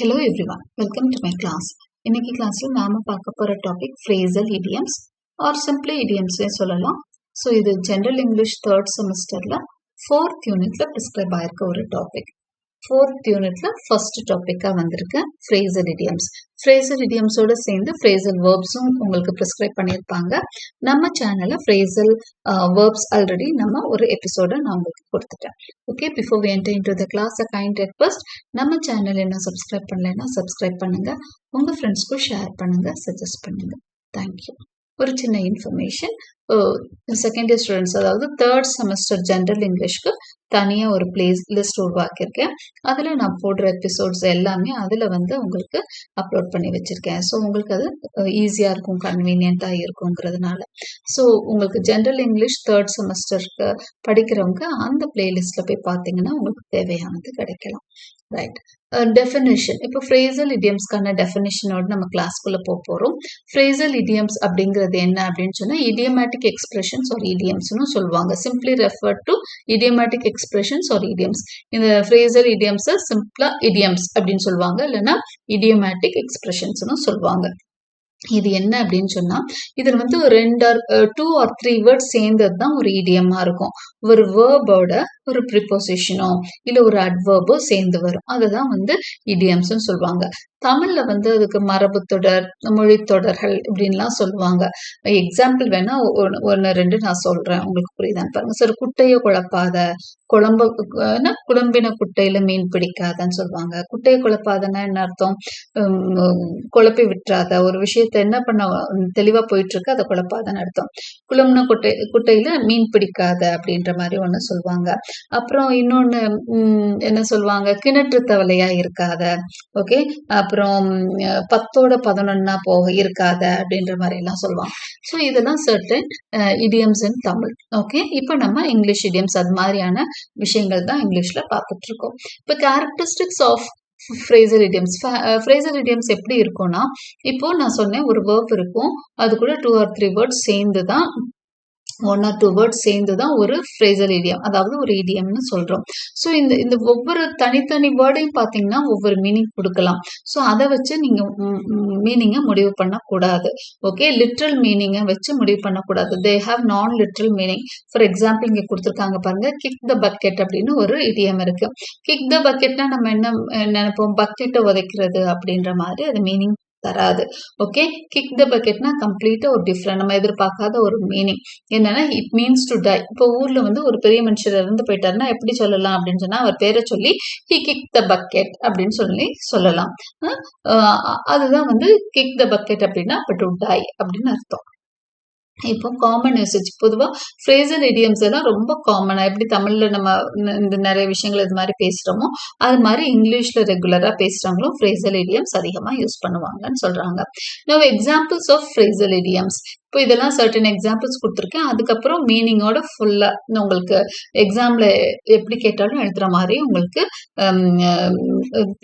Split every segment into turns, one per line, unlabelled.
Hello everyone welcome to my class இன்னைக்கு கிளாஸில் நாம பார்க்க போகிற topic phrasal idioms are simply இடியம்ஸே சொல்லலாம். ஸோ இது ஜென்ரல் இங்கிலீஷ் தேர்ட் செமஸ்டரில் ஃபோர்த் யூனிட்ல ப்ரிஸ்கிரைப் ஆயிருக்க ஒரு டாபிக் ஃபோர்த் யூனிட்ல ஃபர்ஸ்ட் டாப்பிக்காக வந்திருக்கு ஃப்ரேசல் இடியம்ஸ் ஃப்ரேசல் இடியம்ஸோட சேர்ந்து ஃப்ரேசல் வேர்ப்ஸும் உங்களுக்கு ப்ரிஸ்கிரைப் பண்ணியிருப்பாங்க. நம்ம சேனலில் ஃப்ரேசல் வேர்ப்ஸ் ஆல்ரெடி நம்ம ஒரு எபிசோட நான் உங்களுக்கு கொடுத்துட்டேன். Okay before we enter into the class a kind request நம்ம சேனல் என்ன சப்ஸ்கிரைப் பண்ணலைன்னா சப்ஸ்கிரைப் பண்ணுங்கள் உங்கள் ஃப்ரெண்ட்ஸ்க்கும் ஷேர் பண்ணுங்கள் சஜஸ்ட் பண்ணுங்கள் தேங்க்யூ ஒரு சின்ன இன்ஃபர்மேஷன் செகண்ட் இயர் ஸ்டூடெண்ட்ஸ் அதாவது தேர்ட் செமஸ்டர் ஜென்ரல் இங்கிலீஷ்க்கு தனியாக ஒரு பிளேஸ் லிஸ்ட் உருவாக்கியிருக்கேன். அதில் நான் போடுற எபிசோட்ஸ் எல்லாமே அதில் வந்து உங்களுக்கு அப்லோட் பண்ணி வச்சுருக்கேன். ஸோ உங்களுக்கு அது ஈஸியாக இருக்கும் கன்வீனியண்ட்டாக இருக்குங்கிறதுனால ஸோ உங்களுக்கு ஜென்ரல் இங்கிலீஷ் தேர்ட் செமஸ்டருக்கு படிக்கிறவங்க அந்த பிளேலிஸ்ட்டில் போய் பார்த்தீங்கன்னா உங்களுக்கு தேவையானது கிடைக்கலாம். ரைட் டெஃபினேஷன் இப்போ ஃப்ரேசல் இடியம்ஸ்க்கான டெஃபினேஷனோட நம்ம கிளாஸ்க்குள்ளே போக போகிறோம் ஃப்ரேசல் இடியம்ஸ் அப்படிங்கிறது என்ன அப்படின்னு சொன்னால் இடியமேட்டிக் எக்ஸ்பிரஷன்ஸ் ஒரு இடியம்ஸ்னு சொல்லுவாங்க simply refer to idiomatic expressions ஒரு இடியம்ஸ் இந்த ஃப்ரேசல் இடியம்ஸை சிம்பிளா இடியம்ஸ் அப்படின்னு சொல்லுவாங்க இல்லைன்னா இடியமேட்டிக் எக்ஸ்பிரஷன்ஸ்னு சொல்லுவாங்க இது என்ன அப்படின்னு சொன்னா இதுல வந்து ஒரு ரெண்டு or two or three words சேர்ந்தது தான் ஒரு இடியமா இருக்கும் ஒரு வேர்போட ஒரு ப்ரிப்போசிஷனோ இல்லை ஒரு அட்வர்போ சேர்ந்து வரும். அதுதான் வந்து இடியம்ஸ்ன்னு சொல்லுவாங்க. தமிழ்ல வந்து அதுக்கு மரபு தொடர் மொழி தொடர்கள் இப்படின்லாம் சொல்லுவாங்க. எக்ஸாம்பிள் வேணா ஒன்று ரெண்டு நான் சொல்றேன். உங்களுக்கு புரியுதான்னு பாருங்க. சார் குட்டையை குழப்பாத குழம்பு குழம்பின குட்டையில மீன் பிடிக்காதன்னு சொல்லுவாங்க. குட்டையை குழப்பாதன்னா என்ன அர்த்தம்? குழப்பி விட்டுறாத. ஒரு விஷயத்த என்ன பண்ண தெளிவா போயிட்டு இருக்கு அதை குழப்பாதன்னு அர்த்தம். குழம்புன குட்டை குட்டையில மீன் பிடிக்காத அப்படின்ற மாதிரி ஒன்று சொல்லுவாங்க. அப்புறம் இன்னொன்று என்ன சொல்லுவாங்க? கிணற்று தவளையா இருக்காத. ஓகே? அப்புறம் பத்தோட பதினொன்னா போக இருக்காத அப்படின்ற மாதிரி எல்லாம் சொல்லுவாங்க. ஸோ இதெல்லாம் certain idioms in Tamil. Okay? இப்போ நம்ம இங்கிலீஷ் இடியம்ஸ் அது மாதிரியான விஷயங்கள் தான் இங்கிலீஷில் பார்த்துட்டு இருக்கோம் இப்போ characteristics of phrasal idioms phrasal idioms எப்படி இருக்கும்னா இப்போ நான் சொன்னேன் ஒரு வேர்ப் இருக்கும். அது கூட டூ ஆர் த்ரீ வேர்ட்ஸ் சேர்ந்து தான் ஒன் ஆர் டூ வேர்ட்ஸ் சேர்ந்து தான் ஒரு ஃப்ரேசல் இடியம் அதாவது ஒரு இடியம்னு சொல்கிறோம் ஸோ இந்த இந்த ஒவ்வொரு தனித்தனி வேர்டையும் பார்த்தீங்கன்னா ஒவ்வொரு மீனிங் கொடுக்கலாம். ஸோ அதை வச்சு நீங்கள் மீனிங்கை முடிவு பண்ணக்கூடாது. ஓகே லிட்ரல் மீனிங்கை வச்சு முடிவு பண்ணக்கூடாது. They have non literal meaning for example இங்கே கொடுத்துருக்காங்க பாருங்கள் கிக் த பக்கெட் அப்படின்னு ஒரு இடியம் இருக்குது கிக் த பக்கெட்னா நம்ம என்ன நினைப்போம்? பக்கெட்டை உதைக்கிறது அப்படின்ற மாதிரி அது மீனிங் தராது. ஓகே கிக் த பக்கெட்னா கம்ப்ளீட்டா ஒரு டிஃப்ரெண்ட் நம்ம எதிர்பார்க்காத ஒரு மீனிங் என்னன்னா இட் மீன்ஸ் டு டை இப்போ ஊர்ல வந்து ஒரு பெரிய மனுஷர் இருந்து போயிட்டாருன்னா எப்படி சொல்லலாம் அப்படின்னு சொன்னா அவர் பேரை சொல்லி ஹி கிக் த பக்கெட் அப்படின்னு சொல்லி சொல்லலாம். அதுதான் வந்து கிக் த பக்கெட் அப்படின்னா அப்ப டு டை அப்படின்னு அர்த்தம். இப்போ காமன் யூசேஜ் பொதுவாக ஃப்ரேசல் இடியம்ஸ் எல்லாம் ரொம்ப காமனாக எப்படி தமிழில் நம்ம இந்த நிறைய விஷயங்கள் இது மாதிரி பேசுகிறோமோ அது மாதிரி இங்கிலீஷில் ரெகுலராக பேசுகிறவங்களும் ஃப்ரேசல் இடியம்ஸ் அதிகமாக யூஸ் பண்ணுவாங்கன்னு சொல்கிறாங்க no examples of phrasal idioms இப்போ இதெல்லாம் சர்டன் எக்ஸாம்பிள்ஸ் கொடுத்துருக்கேன். அதுக்கப்புறம் மீனிங்கோட ஃபுல்லாக உங்களுக்கு எக்ஸாமில் எப்படி கேட்டாலும் எழுதுகிற மாதிரி உங்களுக்கு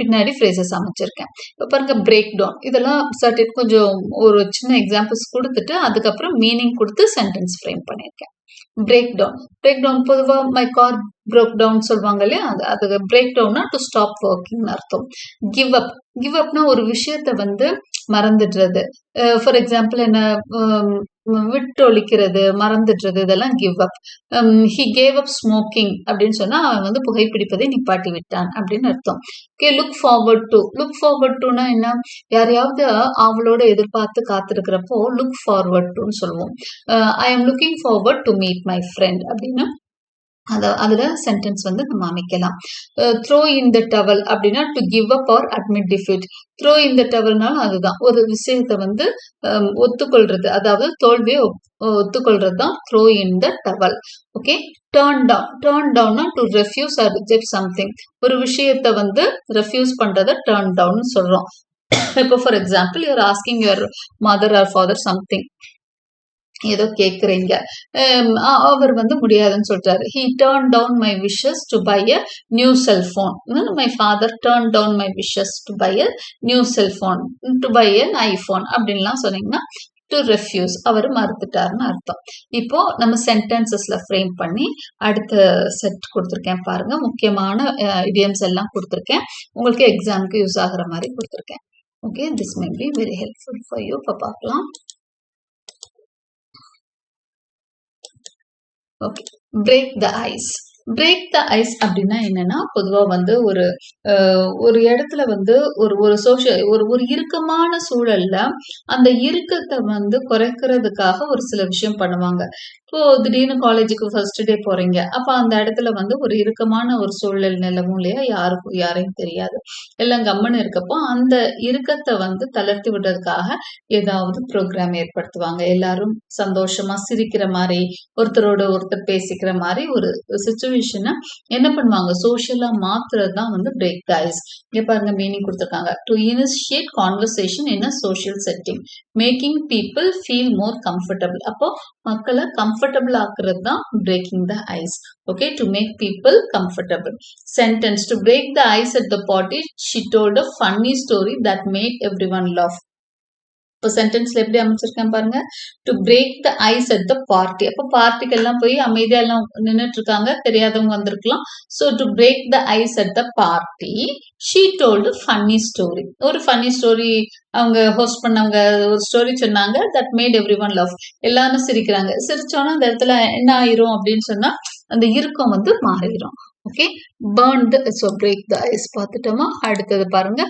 பின்னாடி ஃப்ரேசஸ் அமைச்சிருக்கேன். இப்போ பாருங்கள் பிரேக் டவுன் இதெல்லாம் சர்டன் கொஞ்சம் ஒரு சின்ன எக்ஸாம்பிள்ஸ் கொடுத்துட்டு அதுக்கப்புறம் மீனிங் கொடுத்து சென்டென்ஸ் ஃப்ரேம் பண்ணியிருக்கேன் பிரேக் டவுன் பிரேக் டவுன் பொதுவாக மை கார் ப்ரோக் டவுன் சொல்லுவாங்க இல்லையா? அது அது பிரேக் டவுன்னா டு ஸ்டாப் ஒர்க்கிங்னு அர்த்தம். கிவ் அப் கிவ் அப்னா ஒரு விஷயத்த வந்து மறந்துடுறது. ஃபார் எக்ஸாம்பிள் என்ன விட்டு ஒழிக்கிறது மறந்துடுறது இதெல்லாம் give up he gave up smoking அப்படின்னு சொன்னா அவன் வந்து புகைப்பிடிப்பதை நிப்பாட்டி விட்டான் அப்படின்னு அர்த்தம். Okay look forward to look forward டுனா என்ன? யாரையாவது அவளோட எதிர்பார்த்து காத்திருக்கிறப்போ லுக் ஃபார்வர்ட் டுன்னு சொல்லுவோம். I am looking forward to meet my friend அப்படின்னு அதை அதில் சென்டென்ஸ் வந்து நம்ம அமைக்கலாம். த்ரோ இன் த டவல் அப்படின்னா to give up or admit defeat throw in the டவல்னாலும் அதுதான். ஒரு விஷயத்தை வந்து ஒத்துக்கொள்றது அதாவது தோல்வியை ஒத்துக்கொள்றது தான் throw in the towel okay turn down turn டவுன்னா to refuse or reject something ஒரு விஷயத்தை வந்து ரெஃப்யூஸ் பண்றத டேர்ன் டவுன் சொல்றோம். இப்போ for example you are asking your mother or father something ஏதோ கேட்குறீங்க அவர் வந்து முடியாதுன்னு சொல்றாரு. He turn down my wishes to buy a new cellphone my father turn down my wishes to buy a new cellphone to buy an iPhone அப்படின்லாம் சொன்னீங்கன்னா to refuse அவர் மறுத்துட்டாருன்னு அர்த்தம். இப்போ நம்ம சென்டென்சஸ்ல ஃப்ரேம் பண்ணி அடுத்த செட் கொடுத்துருக்கேன் பாருங்க. முக்கியமான இடியம்ஸ் எல்லாம் கொடுத்துருக்கேன். உங்களுக்கு எக்ஸாமுக்கு யூஸ் ஆகுற மாதிரி கொடுத்துருக்கேன். Okay this may be very helpful for you இப்போ பார்க்கலாம். Okay break the ice break the ice அப்படின்னா என்னன்னா பொதுவாக வந்து ஒரு ஒரு இடத்துல வந்து ஒரு ஒரு சோஷியல் ஒரு ஒரு இறுக்கமான சூழல்ல அந்த இறுக்கத்தை வந்து குறைக்கிறதுக்காக ஒரு சில விஷயம் பண்ணுவாங்க. இப்போ திடீர்னு காலேஜுக்கு ஃபர்ஸ்ட் டே போறீங்க. அப்ப அந்த இடத்துல வந்து ஒரு இறுக்கமான ஒரு சூழல் நிலவும் இல்லையா? யாருக்கும் யாரையும் தெரியாது. எல்லாம் கம்மன் இருக்கப்போ அந்த இறுக்கத்தை வந்து தளர்த்தி விடுறதுக்காக ஏதாவது ப்ரோக்ராம் ஏற்படுத்துவாங்க. எல்லாரும் சந்தோஷமா சிரிக்கிற மாதிரி ஒருத்தரோட ஒருத்தர் பேசிக்கிற மாதிரி ஒரு சுச்சுவேஷன் என்ன பண்ணுவாங்க? சோஷியலா மாத்துறது தான் வந்து பிரேக் த ஐஸ் இங்க பாருங்க மீனிங் கொடுத்துருக்காங்க. To initiate conversation in a social setting making people feel more comfortable அப்போ மக்களை கம்ஃபர்டபுள் ஆக்குறது தான் breaking the ice okay to make people comfortable sentence to break the ice at the party she told a funny story that made everyone love இப்போ சென்டென்ஸ்ல எப்படி அமைச்சிருக்கேன் பாருங்க. To break the ice at the party அப்போ பார்ட்டிக்கு எல்லாம் போய் அமைதியா எல்லாம் நின்றுட்டு இருக்காங்க தெரியாதவங்க வந்திருக்கலாம். So to break the ice at the party she told funny story ஒரு ஃபன்னி ஸ்டோரி அவங்க ஹோஸ்ட் பண்ணவங்க ஒரு ஸ்டோரி சொன்னாங்க. That made everyone love எல்லாரும் சிரிக்கிறாங்க. சிரிச்சோன்னா அந்த இடத்துல என்ன ஆயிரும் அப்படின்னு சொன்னா அந்த இறுக்கம் வந்து மாறிடும் okay burn the so break the ice பார்த்துட்டோமா? அடுத்தது பாருங்க.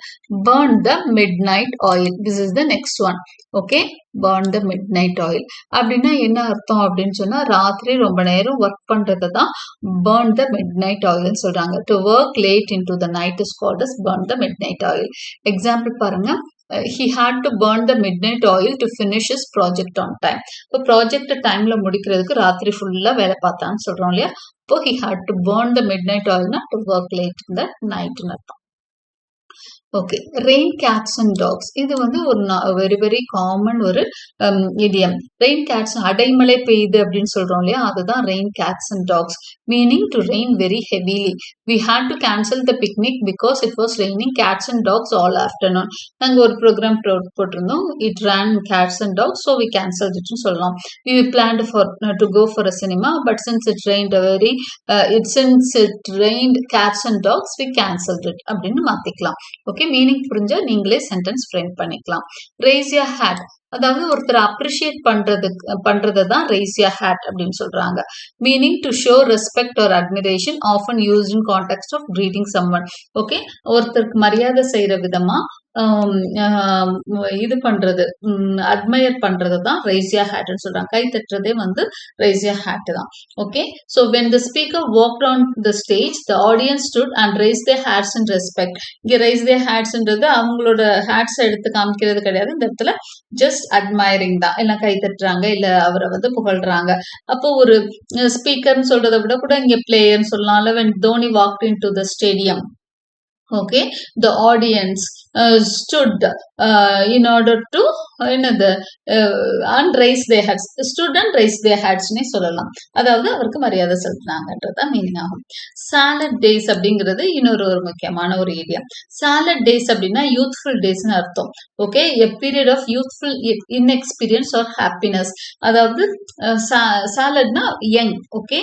Burn the midnight oil this is the next one okay burn the midnight oil அப்படின்னா என்ன அர்த்தம் அப்படின்னு சொன்னால் ராத்திரி ரொம்ப நேரம் ஒர்க் பண்றதை தான் பேர்ன் த மிட் நைட் ஆயில்னு சொல்கிறாங்க to work late in to the night is called as burn the midnight oil example பாருங்கள் he had to burn the midnight oil to finish his project on time இப்போ project டைம்ல முடிக்கிறதுக்கு ராத்திரி ஃபுல்லாக வேலை பார்த்தான்னு சொல்றோம் இல்லையா? இப்போ he had to burn the midnight ஆயில்னா to work late இந்த நைட்டுன்னு அர்த்தம். Okay rain cats and dogs இது வந்து ஒரு வெரி வெரி காமன் ஒரு இடியம் ரெயின் கேட்ஸ் அடைமழை பெய்யுது அப்படின்னு சொல்றோம் இல்லையா? அதுதான் rain cats and dogs meaning to rain very heavily we had to cancel the picnic because it was raining cats and dogs all afternoon நாங்கள் ஒரு ப்ரோக்ராம் போட்டிருந்தோம். It ran cats and dogs so we cancel இட்னு சொல்லலாம் we planned for to go for a cinema but since it rained very it since it rained cats and dogs we cancel it அப்படின்னு மாத்திக்கலாம். Okay meaning புரிஞ்சா நீங்களே sentence frame பண்ணிக்கலாம். Raise your hat அதாவது ஒருத்தர் appreciate பண்றதுக்கு பண்றதை தான் ரேஸ் யா ஹேட் அப்படின்னு சொல்றாங்க. Meaning to show respect or admiration often use in context of greeting someone okay ஒருத்தருக்கு மரியாதை செய்யற விதமா இது பண்றது அட்மயர் பண்றது தான் ரைசியா ஹேட்னு சொல்றாங்க. கை தட்டுறதே வந்து ரைசியா ஹேட் தான். Okay so when the speaker walk on the stage the audience stood and raise their hats in respect இங்கே ரைஸ் தே ஹேட்ஸ்ன்றது அவங்களோட ஹேட்ஸ் எடுத்து காமிக்கிறது கிடையாது. இந்த இடத்துல ஜஸ்ட் அட்மயரிங் தான். எல்லாம் கை தட்டுறாங்க இல்ல அவரை வந்து புகழ்றாங்க. அப்போ ஒரு ஸ்பீக்கர்னு சொல்றதை விட கூட இங்க பிளேயர்னு சொல்லலாம். இல்ல when Dhoni walk in to the stadium okay the audience Uh, stood uh, in order to uh, என்னது and raise their hats stood and raise their ஹேட்ஸ்னே சொல்லலாம். அதாவது அவருக்கு மரியாதை செலுத்தினாங்கன்றது தான் மீனிங் ஆகும். சாலட் டேஸ் அப்படிங்கிறது இன்னொரு ஒரு முக்கியமான ஒரு ஏரியா சாலட் டேஸ் அப்படின்னா யூத்ஃபுல் டேஸ்னு அர்த்தம். Okay a period of youthful inexperience or happiness அதாவது சாலட்னா யங் ஓகே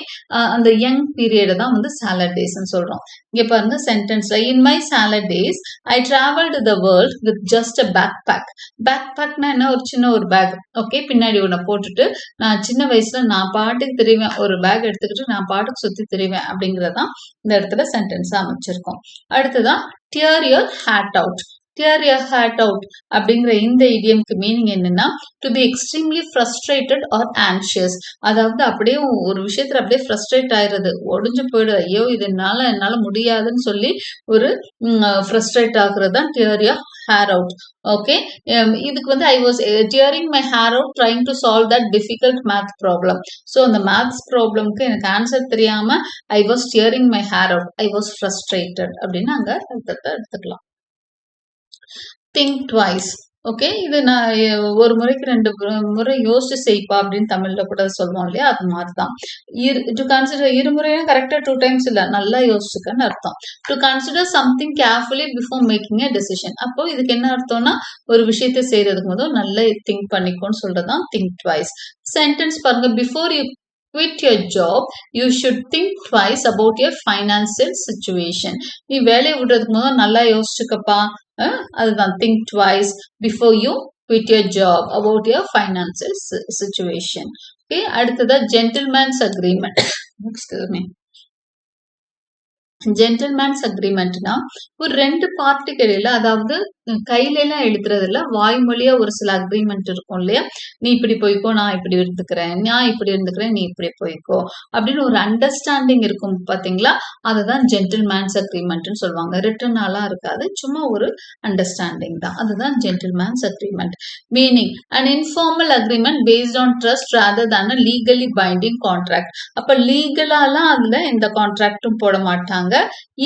அந்த யங் பீரியடை தான் வந்து சாலட் டேஸ்ன்னு சொல்கிறோம் இங்கே பாருங்க சென்டென்ஸில் in my salad days I travelled the world with just a backpack back பேக்னா என்ன? ஒரு சின்ன ஒரு பேக் ஓகே பின்னாடி ஒன்று போட்டுட்டு நான் சின்ன வயசுல நான் பாட்டுக்கு தெரிவேன். ஒரு பேக் எடுத்துக்கிட்டு நான் பாட்டுக்கு சுத்தி தெரிவேன் அப்படிங்கறதான் இந்த இடத்துல சென்டென்ஸ் அமைச்சிருக்கோம். அடுத்ததான் tear your hat out tear your hat out அப்படிங்கிற இந்த இடியம்க்கு மீனிங் என்னன்னா to be extremely frustrated or anxious அதாவது அப்படியே ஒரு விஷயத்துல அப்படியே ஃப்ரஸ்ட்ரேட் ஆயிடுறது. ஒடிஞ்சு போயிடுது ஐயோ இது என்னால என்னால முடியாதுன்னு சொல்லி ஒரு ஃப்ரஸ்ட்ரேட் ஆகுறது தான் tear your hair out okay இதுக்கு வந்து I was tearing my hair out trying to solve that difficult math problem so அந்த மேத்ஸ் ப்ராப்ளம்க்கு எனக்கு ஆன்சர் தெரியாம I was tearing my hair out I was frustrated அப்படின்னு அங்க அர்த்தத்தை எடுத்துக்கலாம். திங்க் ட்வைஸ் ஓகே இது நான் ஒரு முறைக்கு ரெண்டு முறை யோசிச்சு செய்ப்பா அப்படின்னு தமிழ்ல கூட சொல்லுவோம் இல்லையா? அது மாதிரி தான் டு கன்சிடர் இருமுறையும் கரெக்டா டூ டைம்ஸ் இல்ல. நல்லா யோசிச்சுக்கன்னு அர்த்தம். To consider something carefully before making a decision அப்போ இதுக்கு என்ன அர்த்தம்னா ஒரு விஷயத்தை செய்யறதுக்கு முதல் நல்லா திங்க் பண்ணிக்கோன்னு சொல்றதுதான் திங்க் ட்வைஸ் சென்டென்ஸ் பாருங்க. Before you quit your job you should think twice about your financial situation. நீ வேலையை விடுறதுக்கு முதல் நல்லா யோசிச்சுக்கப்பா. அஹ், அதுதான் think twice before you quit your job about your financial si- situation okay அடுத்ததா gentlemen's agreement excuse me gentleman's அக்ரிமெண்ட்னா ஒரு ரெண்டு பார்ட்டிக்கு இடையில அதாவது கையிலலாம் கையில எல்லாம் வாய்மொழியா ஒரு சில அக்ரிமெண்ட் இருக்கும் இல்லையா? நீ இப்படி போய்க்கோ நான் இப்படி இருந்துக்கிறேன் நான் இப்படி இருந்துக்கிறேன் நீ இப்படி போய்க்கோ அப்படின்னு ஒரு அண்டர்ஸ்டாண்டிங் இருக்கும் பாத்தீங்களா? அதுதான் ஜென்டில்மேன்ஸ் அக்ரிமெண்ட்னு சொல்லுவாங்க. ரிட்டர்னாலாம் இருக்காது சும்மா ஒரு அண்டர்ஸ்டாண்டிங் தான். அதுதான் gentlemen's agreement meaning an informal agreement based on trust rather than legally binding contract அப்ப லீகலாலாம் அதுல எந்த கான்ட்ராக்டும் போட மாட்டாங்க.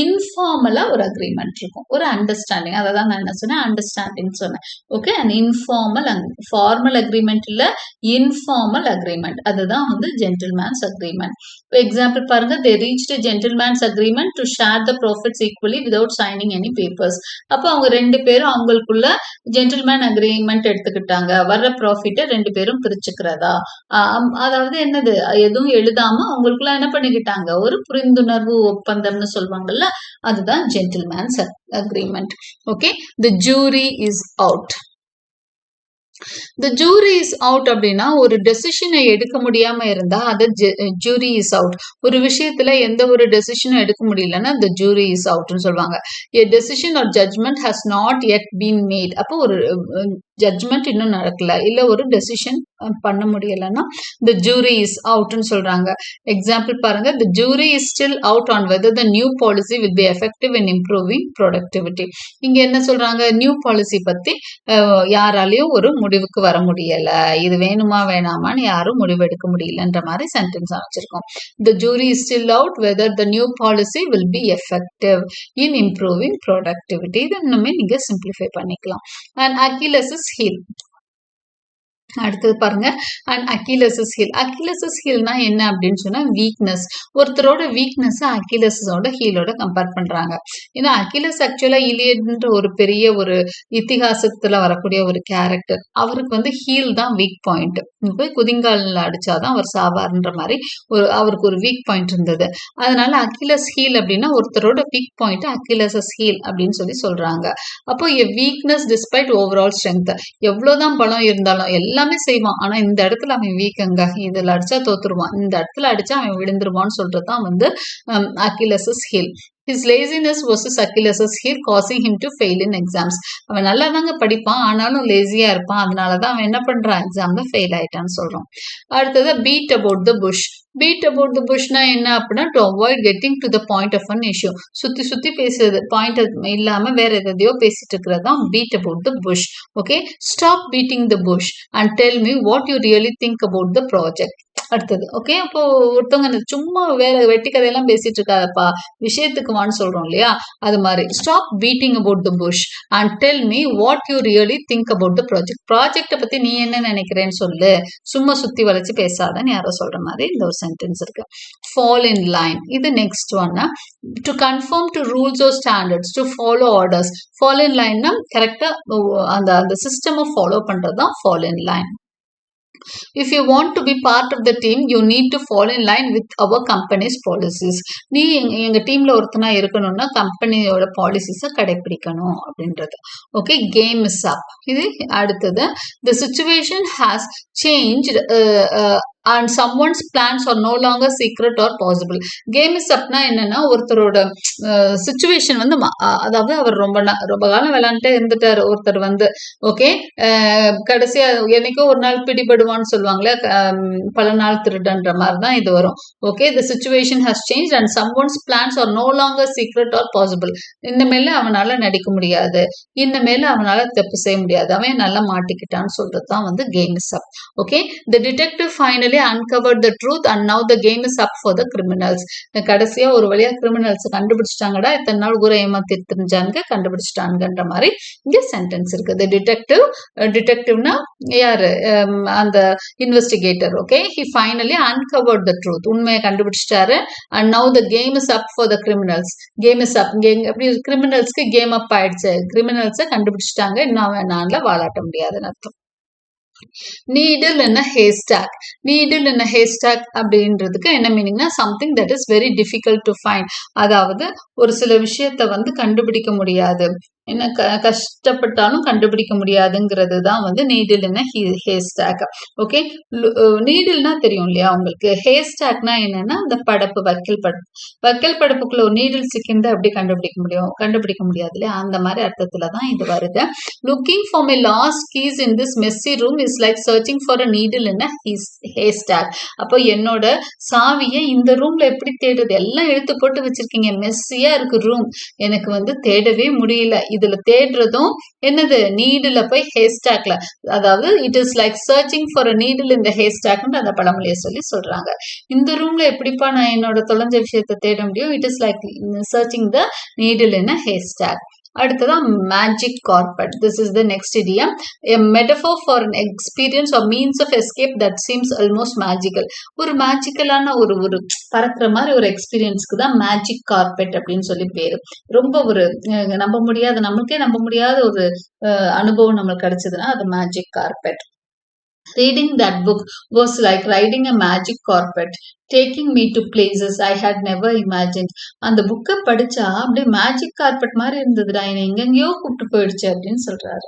இன்ஃபார்மலா ஒரு அக்ரிமெண்ட் இருக்கும். ஒரு அண்டர்ஸ்டாண்டிங் அதை தான் நான் என்ன சொன்னேன்? அண்டர்ஸ்டாண்டிங் சொன்னேன். Okay an informal formal agreement இல்ல இன்ஃபார்மல் அக்ரிமெண்ட் அதுதான் வந்து ஜென்டில்மேன்ஸ் அக்ரிமெண்ட் எக்ஸாம்பிள் பாருங்க they reach gentlemen's agreement to share the profits equally without signing any papers அப்போ அவங்க ரெண்டு பேரும் அவங்களுக்குள்ள ஜென்டில்மேன் அக்ரிமெண்ட் எடுத்துக்கிட்டாங்க. வர்ற ப்ராஃபிட்டை ரெண்டு பேரும் பிரிச்சுக்கிறதா? அதாவது என்னது? எதுவும் எழுதாம அவங்களுக்குள்ள என்ன பண்ணிக்கிட்டாங்க? ஒரு புரிந்துணர்வு ஒப்பந்தம்னு சொல்லுவாங்கல்ல? அதுதான் gentlemen's agreement okay the jury is out the jury is out அப்படின்னா ஒரு டெசிஷனை எடுக்க முடியாம இருந்தா அது ஜூரி இஸ் அவுட் ஒரு விஷயத்துல எந்த ஒரு டெசிஷனும் எடுக்க முடியலன்னா த ஜூரி இஸ் அவுட்னு சொல்லுவாங்க. A decision or judgement has not yet been made அப்போ ஒரு ஜட்ஜ்மெண்ட் இன்னும் நடக்கல. இல்ல ஒரு டெசிஷன் பண்ண முடியலைன்னா த ஜூரி இஸ் அவுட்னு சொல்றாங்க. எக்ஸாம்பிள் பாருங்க the jury is still out on whether the new policy will be effective in improving productivity இங்க என்ன சொல்றாங்க? நியூ பாலிசி பத்தி யாராலையும் ஒரு முடிவுக்கு வர முடியல. இது வேணுமா வேணாமான்னு யாரும் முடிவெடுக்க முடியலன்ற மாதிரி sentence அமைச்சிருக்கோம் the jury is still out whether the new policy will be effective in improving productivity இது இன்னுமே நீங்க சிம்பிளிஃபை பண்ணிக்கலாம். அண்ட் அக்கிலஸஸ் ஹீல் அடுத்தது பாருங்க. அண்ட் அக்கிலசஸ் ஹீல் அக்கிலசஸ் ஹீல்னா என்ன அப்படின்னு சொன்னா வீக்னஸ் ஒருத்தரோட வீக்னஸ் அக்கிலஸோட ஹீலோட கம்பேர் பண்றாங்க. ஏன்னா அக்கிலஸ் ஆக்சுவலா இலியட்ன்ற ஒரு பெரிய ஒரு இத்திகாசத்துல வரக்கூடிய ஒரு கேரக்டர் அவருக்கு வந்து ஹீல் தான் வீக் பாயிண்ட் போய் குதிங்காலில் அடிச்சாதான் அவர் சாவார்ன்ற மாதிரி ஒரு அவருக்கு ஒரு வீக் பாயிண்ட் இருந்தது. அதனால அக்கிலஸ் ஹீல் அப்படின்னா ஒருத்தரோட வீக் பாயிண்ட் அக்கிலசஸ் ஹீல் அப்படின்னு சொல்லி சொல்றாங்க. அப்போ வீக்னஸ் டிஸ்பைட் ஓவரால் ஸ்ட்ரென்த் எவ்வளவுதான் பலம் இருந்தாலும் எல்லாம் செய்வான். ஆனா இந்த இடத்துல அவன் வீக்கங்க. இதுல அடிச்சா தோத்துருவான். இந்த இடத்துல அடிச்சா அவன் விழுந்துருவான்னு சொல்றதுதான் வந்து Achilles heel. His laziness was his Achilles heel causing him to fail in exams அவன் நல்லா தாங்க படிப்பான். ஆனாலும் லேசியா இருப்பான். அதனாலதான் அவன் என்ன பண்ணுறான் எக்ஸாம்ல ஃபெயில் ஆயிட்டான்னு சொல்றான். அடுத்தது beat about the bush beat about the புஷ்னா என்ன அப்படின்னா to avoid getting to the point of an issue சுத்தி சுத்தி பேசுறது பாயிண்ட் இல்லாம வேற எதையோ பேசிட்டு இருக்கிறது தான் beat about the bush okay stop beating the bush and tell me what you really think about the project அடுத்தது ஓகே அப்போ ஒருத்தவங்க சும்மா வேற வெட்டி கதையெல்லாம் பேசிட்டு இருக்காதப்பா விஷயத்துக்கு வான்னு சொல்றோம் இல்லையா? அது மாதிரி. Stop beating about the bush and tell me what you really think about the project ப்ராஜெக்ட்டை பத்தி நீ என்ன நினைக்கிறேன்னு சொல்லு. சும்மா சுத்தி வளைச்சு பேசாதன்னு யாரோ சொல்ற மாதிரி இந்த ஒரு சென்டென்ஸ் இருக்கு. ஃபால் இன் லைன் இது நெக்ஸ்ட் ஒன்னா to conform to rules or standards to follow orders follow in லைன்னா கரெக்டா அந்த அந்த சிஸ்டமை ஃபாலோ பண்றது தான் follow in line If you want to be part of the team you need to follow in line with our companies policies நீ எங்கள் டீமில் ஒருத்தனா இருக்கணும்னா கம்பெனியோட பாலிசிஸை கடைபிடிக்கணும் அப்படின்றது ஓகே கேம் இஸ் அப் இது அடுத்தது the situation has change and someone's plans are no no secret are possible game is அப்னா என்னன்னா ஒருத்தரோட சுச்சுவேஷன் வந்து அதாவது அவர் ரொம்ப ரொம்ப காலம் விளாண்டுட்டே இருந்துட்டாரு. ஒருத்தர் வந்து ஓகே கடைசியா என்னைக்கோ ஒரு நாள் பிடிபடுவான்னு சொல்லுவாங்களே பல நாள் திருடன்ற மாதிரி தான் இது வரும். Okay the situation has change and someone's plans are no longer secret are possible இனிமேல அவனால நடிக்க முடியாது. இனிமேல அவனால தப்பு செய்ய முடியாது. அவன் நல்லா மாட்டிக்கிட்டான்னு சொல்றது தான் வந்து game is up okay the detective finally finally uncovered the truth and now the game is up for the criminals கடைசியா ஒரு வழியா கிரிமினல்ஸ் கண்டுபிடிச்சிட்டாங்கடா இத்தனை நாள் ஊரை ஏமாத்தி தெரிஞ்சாங்க கண்டுபிடிச்சிட்டாங்கன்ற மாதிரி இங்க சென்டென்ஸ் இருக்குது டிடெக்டிவ் டிடெக்டிவ்னா யாரு? Um, அந்த investigator okay he finally uncovered the truth உண்மையை கண்டுபிடிச்சிட்டாரு. And now the game is up for the criminals game is up எப்படி கிரிமினல்ஸ்க்கு கேம் அப் ஆயிடுச்சு? கிரிமினல்ஸை கண்டுபிடிச்சிட்டாங்க. இன்னும் அவன் நான்ல வாழாட்ட முடியாதுன்னு அர்த்தம். நீடில் என்ன ஹேஸ்டாக் நீடில் என்ன ஹேஸ்டாக் அப்படின்றதுக்கு என்ன மீனிங்னா something that is very difficult to find அதாவது ஒரு சில விஷயத்த வந்து கண்டுபிடிக்க முடியாது. என்ன க கஷ்டப்பட்டாலும் கண்டுபிடிக்க முடியாதுங்கிறது தான் வந்து நீடில் என்ன ஹேஸ்டாக். ஓகே நீடில்னா தெரியும் இல்லையா உங்களுக்கு? ஹேஸ்டாக்னா என்னன்னா அந்த படப்பு வக்கீல் படப்பு வக்கீல் படப்புக்குள்ள ஒரு நீடில் சிக்கிந்து அப்படி கண்டுபிடிக்க முடியும் கண்டுபிடிக்க முடியாது இல்லையா? அந்த மாதிரி அர்த்தத்துல தான் இது வருது. Looking for my lost keys in this messy room is like searching for a needle in haystack அப்போ என்னோட சாவியை இந்த ரூம்ல எப்படி தேடுறது? எல்லாம் எடுத்து போட்டு வச்சிருக்கீங்க. மெஸ்ஸியா இருக்கு ரூம் எனக்கு வந்து தேடவே முடியல. இதுல தேடுறதும் என்னது? நீடில் போய் ஹேஸ்டாக்ல அதாவது it is like searching for a needle இந்த ஹேஸ்டாக்னு அந்த பழமொழியை சொல்லி சொல்றாங்க. இந்த ரூம்ல எப்படிப்பா நான் என்னோட தொலைஞ்ச விஷயத்தை தேட முடியும்? It is like searching the needle in a haystack அடுத்ததான் magic carpet this is the next idiom a metaphor for an experience or means of escape that seems almost magical ஒரு மேஜிக்கலான ஒரு ஒரு பறக்கிற மாதிரி ஒரு எக்ஸ்பீரியன்ஸ்க்கு தான் மேஜிக் கார்பெட் அப்படின்னு சொல்லி பேரு. ரொம்ப ஒரு அஹ், நம்ப முடியாத நம்மளுக்கே நம்ப முடியாத ஒரு அஹ், அனுபவம் நம்மளுக்கு கிடைச்சதுன்னா அது magic carpet Reading that book was like riding a magic carpet, taking me to places I had never imagine அந்த புக்கை படிச்சா அப்படியே மேஜிக் கார்பெட் மாதிரி இருந்ததுடா என்னை எங்கெங்கேயோ கூப்பிட்டு போயிடுச்சு அப்படின்னு சொல்றாரு.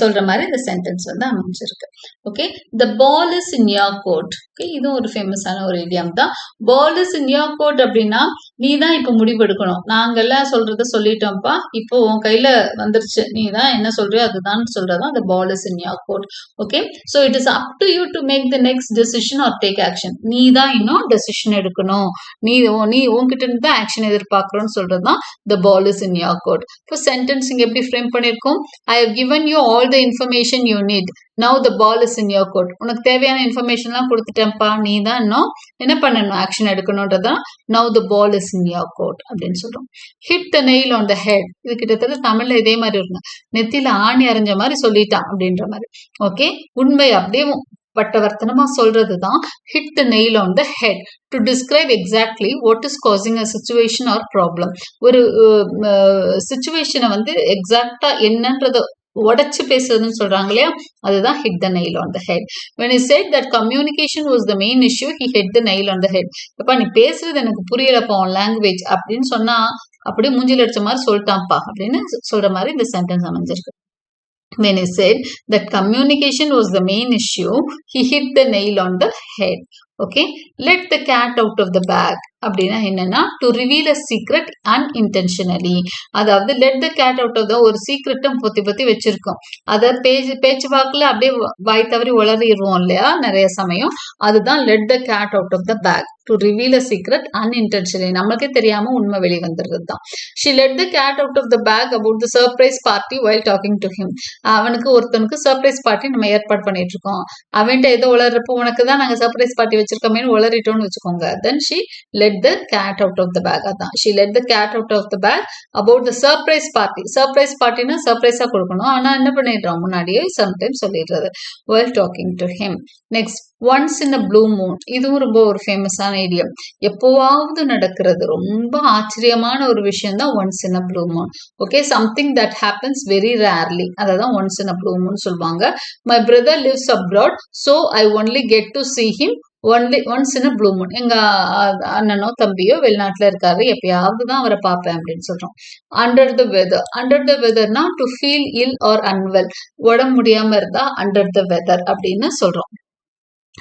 சொல்ற மாதிரி இந்த சென்டென்ஸ் வந்து அமைஞ்சிருக்கு. Okay the ball is in your court okay இதுவும் ஒரு ஃபேமஸான ஒரு இடியம் தான். Ball is in your court அப்படின்னா நீ தான் இப்போ முடிவெடுக்கணும். நாங்கள்லாம் சொல்கிறத சொல்லிட்டோம்ப்பா இப்போ உன் கையில் வந்துருச்சு. நீ தான் என்ன சொல்கிறியோ அதுதான் சொல்றதான் அந்த ball is in your court. Okay so it is up to you to make the next decision or take action நீ தான் இன்னும் டெசிஷன் எடுக்கணும். நீ உன்- நீ உன்கிட்ட இருந்து தான் ஆக்ஷன் எதிர்பார்க்கறோம்னு சொல்றது தான் the ball is in your court இப்போ சென்டென்ஸ் இங்கே எப்படி ஃப்ரேம் பண்ணியிருக்கோம்? I have given you all the information you need now the ball is in your court உனக்கு தேவையான இன்ஃபர்மேஷன்லாம் கொடுத்துட்டேன்ப்பா. நீ தான் இன்னும் என்ன பண்ணணும்? Action எடுக்கணுன்றதான் now the ball is in your court அப்படின்னு சொல்றோம். Hit the nail on the head இது கிட்டத்தட்ட தமிழ்ல இதே மாதிரி இருக்கும். நெத்தியில ஆணி அரைஞ்ச மாதிரி சொல்லிட்டான் அப்படின்ற மாதிரி. ஓகே உண்மை அப்படியே பட்டவர்த்தனமா சொல்றது தான் hit the nail on the head to describe exactly what is causing a situation or problem ஒரு சுச்சுவேஷனை வந்து எக்ஸாக்டா என்னன்றத உடைச்சு பேசுறதுன்னு சொல்றாங்க இல்லையா? அதுதான் hit the nail on the head when is said that communication was the main issue he hit the nail on the head இப்ப நீ பேசுறது எனக்கு புரியலப்பா உன் லாங்குவேஜ் அப்படின்னு சொன்னா அப்படியே மூஞ்சில் அடிச்ச மாதிரி சொல்லிட்டான்ப்பா அப்படின்னு சொல்ற மாதிரி இந்த சென்டென்ஸ் அமைஞ்சிருக்கு. When he said that communication was the main issue. He hit the nail on the head okay let the cat out of the bag அப்படின்னா என்னன்னா to reveal a secret unintentionally அதாவது let the cat out of the ஒரு சீக்ரெட்டும் பொத்தி பொத்தி வச்சிருக்கோம். அதை பேச்சு பேச்சு வாக்கில் அப்படியே வாய் தவறி உளறிடுவோம் இல்லையா? நிறைய சமயம். அதுதான் let the cat out of the bag to reveal a secret unintentionally நம்மளுக்கே தெரியாம உண்மை வெளி வந்துடுறது தான் she let the cat out of the bag about the surprise party while talking to him அவனுக்கு ஒருத்தனுக்கு சர்ப்ரைஸ் பார்ட்டி நம்ம ஏற்பாடு பண்ணிட்டு இருக்கோம். அவன்கிட்ட ஏதோ உளறப்போ உனக்கு தான் நாங்கள் சர்ப்ரைஸ் பார்ட்டி வச்சிருக்கோமேனு உளறிட்டோம்னு வச்சுக்கோங்க. Then she let the cat out of the bag அதான். She let the cat out of the bag about the surprise party surprise பார்ட்டினா சர்ப்ரைஸா கொடுக்கணும். ஆனா என்ன பண்ணிடுறோம்? முன்னாடியே sometime சொல்லிடுறது. While talking to him next once in a blue moon இதுவும் ரொம்ப ஒரு ஃபேமஸான ஐடியம் எப்போவாவது நடக்கிறது. ரொம்ப ஆச்சரியமான ஒரு விஷயம் தான் once in a blue moon okay something that happens very rarely அதை தான் once in a blue moon சொல்லுவாங்க. My brother lives abroad so I only get to see him only once in blue moon எங்க அண்ணனோ தம்பியோ வெளிநாட்டுல இருக்காரு. எப்பயாவது தான் அவரை பார்ப்பேன் அப்படின்னு சொல்றோம். Under the weather under the வெதர்னா to feel ill or unwell உடம்பு முடியாம இருந்தா அண்டர் த வெதர் அப்படின்னு சொல்றோம்.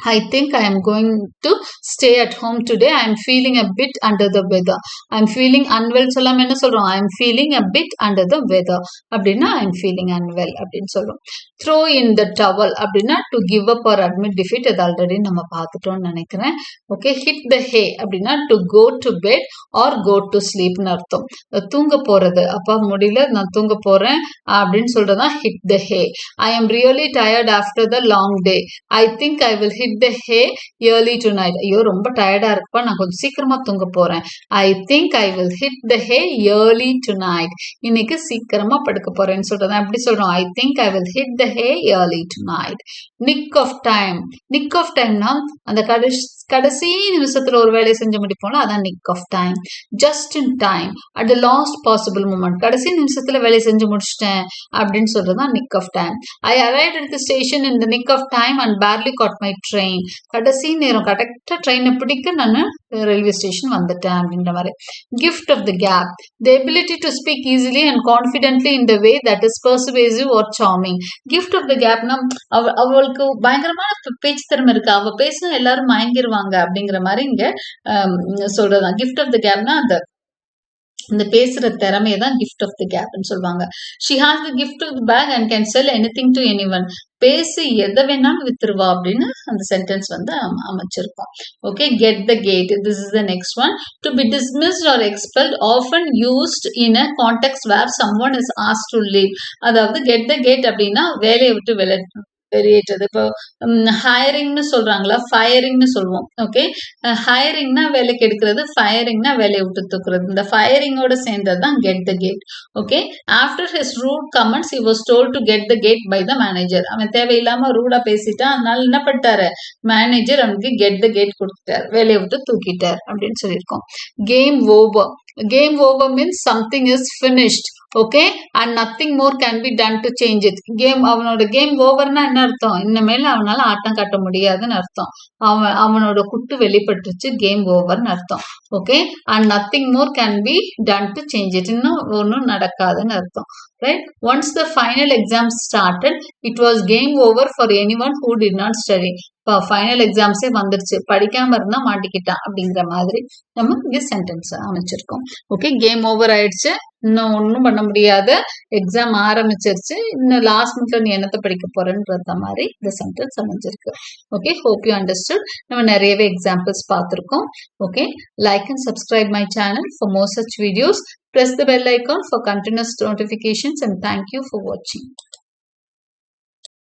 I think I am going to stay at home today. I am feeling a bit under the weather. I am feeling unwell சொல்லாம என்ன சொல்றோம் I am feeling a bit under the weather அப்படின்னா I am feeling unwell அப்படின்னு சொல்றோம் throw in the towel அப்படின்னா to give up or admit defeat அது already நம்ம பார்த்துட்டோம்னு நினைக்கிறேன் ஓகே hit the hay அப்படின்னா to go to bed or go to sleepனு அர்த்தம் தூங்க போறது அப்பா முடியல நான் தூங்க போறேன் அப்படின்னு சொல்றதுதான் hit the hay I am really tired after the long day I think I will hit hit the hay early tonight ஐயோ ரொம்ப டயர்டா இருக்குப்பா. நான் கொஞ்சம் சீக்கிரமா தூங்க போறேன். I think I will hit the hay early tonight இன்னைக்கு சீக்கிரமா படுக்க போறேன்னு சொல்றது எப்படி சொல்றோம். I think I will hit the hay early tonight nick of time nick of டைம்னா அந்த கடைசி கடைசி நிமிஷத்துல ஒரு வேலையை செஞ்சு முடிப்போம்ல அதான் nick of time just in time at the last possible moment கடைசி நிமிஷத்துல வேலையை செஞ்சு முடிச்சிட்டேன் அப்படின்னு சொல்றது தான் nick of time I arrive at the station in the nick of time and barely caught my train கடைசி நேரம் கரெக்டாக ட்ரெயினை பிடிக்க நான் ரயில்வே ஸ்டேஷன் வந்துட்டேன் அப்படின்ற மாதிரி. Gift of the gab the ability to speak easily and confidently in the way that is persuasive or charming gift of the கேப்னா அவ அவளுக்கு பயங்கரமான பேச்சு திறமை இருக்கு. அவ பேசினா எல்லாரும் மயங்கிடுவாங்க அப்படிங்கிற மாதிரி இங்க ஆம், சொல்றதான் கிஃப்ட் ஆஃப் த கேப்னா அந்த இந்த பேசுற திறமையை தான் கிஃப்ட் ஆஃப் த கேப்னு சொல்லுவாங்க. She has the gift of back and can sell anything to anyone பேசி எதை வேணாலும் வித்துருவா அப்படின்னு அந்த சென்டென்ஸ் வந்து அமைச்சிருக்கோம். Okay get the gate this is the next one to be dismissed or expelled often used in a context where someone is as to leave அதாவது get the gate அப்படின்னா வேலையை விட்டு வெளியே வெளியேற்றது இப்போ ஹையரிங்னு சொல்றாங்களா? ஃபயரிங்னு சொல்லுவோம் ஓகே ஹையரிங்னா வேலைக்கு எடுக்கிறது ஃபயரிங்னா வேலையை விட்டு தூக்குறது. இந்த ஃபயரிங்கோட சேர்ந்தது தான் get the gate okay after his rude comments he was told to get the gate by the manager அவன் தேவையில்லாம ரூடா பேசிட்டான் அதனால என்ன பண்ணிட்டாரு? மேனேஜர் அவனுக்கு கெட் த கேட் கொடுத்துட்டார். வேலையை விட்டு தூக்கிட்டார் அப்படின்னு சொல்லியிருக்கோம். Game over game over means something is finished okay and nothing more can be done to change it game அவனோட கேம் ஓவர்னா என்ன அர்த்தம்? இனிமேல் அவனால ஆட்டம் காட்ட முடியாதுன்னு அர்த்தம். அவன் அவனோட குட்டு வெளிப்பட்டுச்சு கேம் ஓவர்னு அர்த்தம் okay and nothing more can be done to change it இன்னும் ஒன்றும் நடக்காதுன்னு அர்த்தம் right once the final exam started it was game over for anyone who did not study இப்போ ஃபைனல் எக்ஸாம்ஸே வந்துருச்சு. படிக்காம இருந்தா மாட்டிக்கிட்டான் அப்படிங்கிற மாதிரி நம்ம இங்கே சென்டென்ஸ் அமைச்சிருக்கோம். ஓகே கேம் ஓவர் ஆயிடுச்சு. இன்னும் ஒன்றும் பண்ண முடியாது. எக்ஸாம் ஆரம்பிச்சிருச்சு. இன்னும் லாஸ்ட் மினிட்ல நீ என்னத்தை படிக்க போறேன்றத மாதிரி இந்த சென்டென்ஸ் அமைஞ்சிருக்கு. ஓகே ஹோப் யூ அண்டர்ஸ்டுட் நம்ம நிறையவே எக்ஸாம்பிள்ஸ் பார்த்துருக்கோம். Okay like and subscribe my channel for more such videos press the bell icon for continuous notifications and thank you for watching.